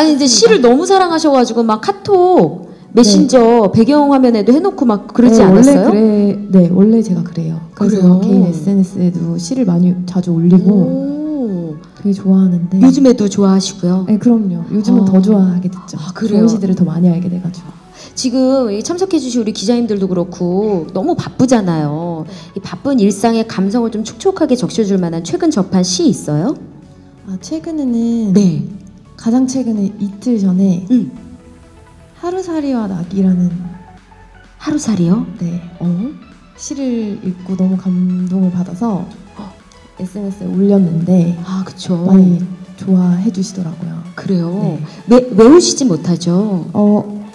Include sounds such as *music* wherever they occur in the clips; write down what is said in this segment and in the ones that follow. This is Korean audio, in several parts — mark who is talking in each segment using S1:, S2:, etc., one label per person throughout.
S1: 아니 근데 시를 너무 사랑하셔가지고 막 카톡 메신저 배경 화면에도 해놓고 막 그러지
S2: 네,
S1: 않았어요?
S2: 원래 그래, 네, 원래 제가 그래요. 그래서
S1: 그래요?
S2: 개인 SNS에도 시를 많이 자주 올리고
S1: 오,
S2: 되게 좋아하는데.
S1: 요즘에도 좋아하시고요.
S2: 네, 그럼요. 요즘은
S1: 어.
S2: 더 좋아하게 됐죠.
S1: 아, 그래요?
S2: 좋은 시들을 더 많이 알게 돼가지고.
S1: 지금 이 참석해주신 우리 기자님들도 그렇고 너무 바쁘잖아요. 이 바쁜 일상의 감성을 좀 촉촉하게 적셔줄 만한 최근 접한 시 있어요?
S2: 아 최근에는
S1: 네.
S2: 가장 최근에 이틀 전에
S1: 응.
S2: 하루살이와 낙이라는
S1: 하루살이요?
S2: 네
S1: 어?
S2: 시를 읽고 너무 감동을 받아서 SNS에 올렸는데
S1: 아 그쵸.
S2: 많이 좋아해 주시더라고요.
S1: 그래요.
S2: 네.
S1: 외, 외우시지 못하죠.
S2: 어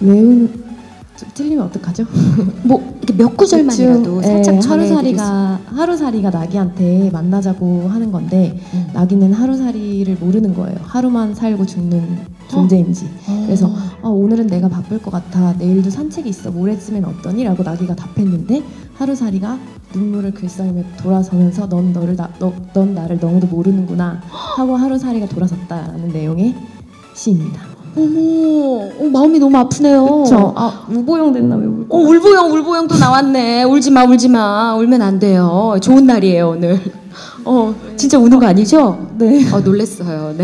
S2: 외운 좀 틀리면 어떡하죠? *laughs*
S1: 뭐 이렇게 몇 구절만이라도 살짝
S2: 예, 하루살이가 하루살이가 나기한테 만나자고 하는 건데
S1: 음.
S2: 나기는 하루살이를 모르는 거예요. 하루만 살고 죽는 존재인지.
S1: 어.
S2: 그래서 아, 오늘은 내가 바쁠 것 같아. 내일도 산책이 있어. 모레쯤엔 어떠니? 라고 나기가 답했는데 하루살이가 눈물을 글썽이며 돌아서면서 넌 너를 나, 너, 넌 나를 너무도 모르는구나 하고 하루살이가 돌아섰다라는 내용의 시입니다.
S1: 어머, 어, 마음이 너무 아프네요.
S2: 그렇죠. 아 우보영 됐나 왜 울고?
S1: 어, 울보영, 울보영 또 나왔네. 울지 마, 울지 마. 울면 안 돼요. 좋은 날이에요, 오늘. 어, 진짜 우는 거 아니죠?
S2: 네.
S1: 어, 놀랬어요. 네.